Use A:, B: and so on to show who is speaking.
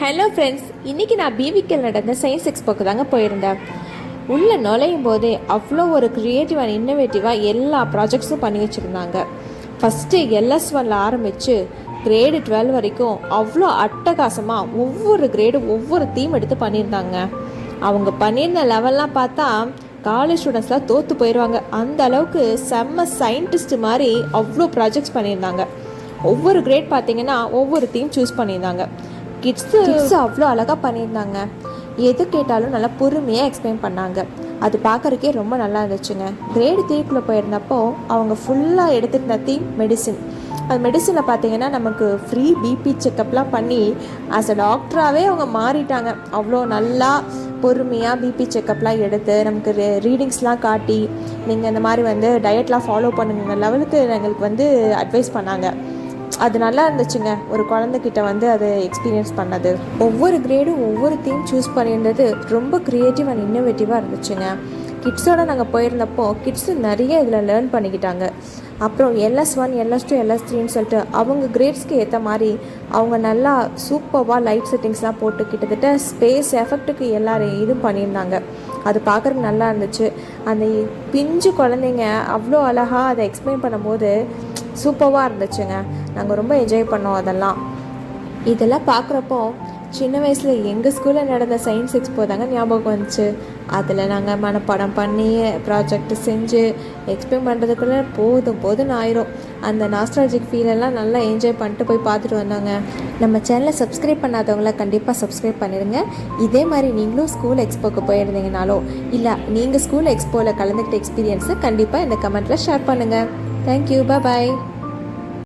A: Hello friends இன்றைக்கி நான் பிவிக்கில் நடந்த சயின்ஸ் எக்ஸ்போக்கு தாங்க போயிருந்தேன். உள்ளே நுழையும் போதே அவ்வளோ ஒரு க்ரியேட்டிவ் அண்ட் இன்னோவேட்டிவாக எல்லா ப்ராஜெக்ட்ஸும் பண்ணி வச்சுருந்தாங்க. ஃபஸ்ட்டு எல்எஸ் ஒனில் ஆரம்பித்து கிரேடு டுவெல் வரைக்கும் அவ்வளோ அட்டகாசமாக ஒவ்வொரு கிரேடும் ஒவ்வொரு தீம் எடுத்து பண்ணியிருந்தாங்க. அவங்க பண்ணியிருந்த லெவல்லாம் பார்த்தா காலேஜ் ஸ்டூடெண்ட்ஸ்லாம் தோற்று போயிடுவாங்க அந்த அளவுக்கு செம்ம சயின்டிஸ்ட் மாதிரி அவ்வளோ ப்ராஜெக்ட்ஸ் பண்ணியிருந்தாங்க. ஒவ்வொரு கிரேட் பார்த்தீங்கன்னா ஒவ்வொரு தீம் சூஸ் பண்ணியிருந்தாங்க. கிட்ஸு கிட்ஸ் அவ்வளோ அழகாக பண்ணியிருந்தாங்க. எது கேட்டாலும் நல்லா பொறுமையாக எக்ஸ்பிளைன் பண்ணாங்க. அது பார்க்கறக்கே ரொம்ப நல்லா இருந்துச்சுங்க. கிரேடு த்ரீக்குள்ளே போயிருந்தப்போ அவங்க ஃபுல்லாக எடுத்துருந்த தீம் மெடிசின் அது மெடிசனை பார்த்தீங்கன்னா நமக்கு ஃப்ரீ பிபி செக்கப்லாம் பண்ணி ஆஸ் அ டாக்டராகவே அவங்க மாறிட்டாங்க. அவ்வளோ நல்லா பொறுமையாக பிபி செக்கப்லாம் எடுத்து நமக்கு ரீடிங்ஸ்லாம் காட்டி நீங்கள் இந்த மாதிரி வந்து டயட்லாம் ஃபாலோ பண்ணுங்க லெவலுக்கு எங்களுக்கு வந்து அட்வைஸ் பண்ணாங்க. அது நல்லா இருந்துச்சுங்க. ஒரு குழந்தைகிட்ட வந்து அதை எக்ஸ்பீரியன்ஸ் பண்ணது. ஒவ்வொரு கிரேடும் ஒவ்வொரு தீம் சூஸ் பண்ணியிருந்தது. ரொம்ப க்ரியேட்டிவ் அண்ட் இன்னோவேட்டிவாக இருந்துச்சுங்க. கிட்ஸோட நாங்கள் போயிருந்தப்போ கிட்ஸு நிறைய இதில் லேர்ன் பண்ணிக்கிட்டாங்க. அப்புறம் LS one LS two LS த்ரீன்னு சொல்லிட்டு அவங்க கிரேட்ஸ்க்கு ஏற்ற மாதிரி அவங்க நல்லா சூப்பர்வாக லைட் செட்டிங்ஸ்லாம் போட்டு கிட்டத்தட்ட ஸ்பேஸ் எஃபெக்ட்டுக்கு எல்லாரும் இதுவும் பண்ணியிருந்தாங்க. அது பார்க்குறதுக்கு நல்லா இருந்துச்சு. அந்த பிஞ்சு குழந்தைங்க அவ்வளோ அழகாக அதை எக்ஸ்பிளைன் பண்ணும்போது சூப்பராக இருந்துச்சுங்க. நாங்கள் ரொம்ப என்ஜாய் பண்ணோம் அதெல்லாம். இதெல்லாம் பார்க்குறப்போ சின்ன வயசில் எங்கள் ஸ்கூலில் நடந்த சயின்ஸ் எக்ஸ்போ தாங்க ஞாபகம் வந்துச்சு. அதில் நாங்கள் மனப்பாடம் பண்ணி ப்ராஜெக்ட் செஞ்சு எக்ஸ்பிளைன் பண்ணுறதுக்குள்ளே போதும் போதும்னு ஆயிரும். அந்த நாஸ்ட்ராலஜிக் ஃபீலெல்லாம் நல்லா என்ஜாய் பண்ணிட்டு போய் பார்த்துட்டு வந்தாங்க. நம்ம சேனலை சப்ஸ்கிரைப் பண்ணாதவங்கள கண்டிப்பாக சப்ஸ்கிரைப் பண்ணிடுங்க இதே மாதிரி நீங்களும் ஸ்கூல் எக்ஸ்போக்கு போயிருந்தீங்கனாலோ இல்லை நீங்கள் ஸ்கூல் எக்ஸ்போவில் கலந்துக்கிட்ட எக்ஸ்பீரியன்ஸை கண்டிப்பாக இந்த கமெண்ட்டில் ஷேர் பண்ணுங்கள் தேங்க்யூ பாய்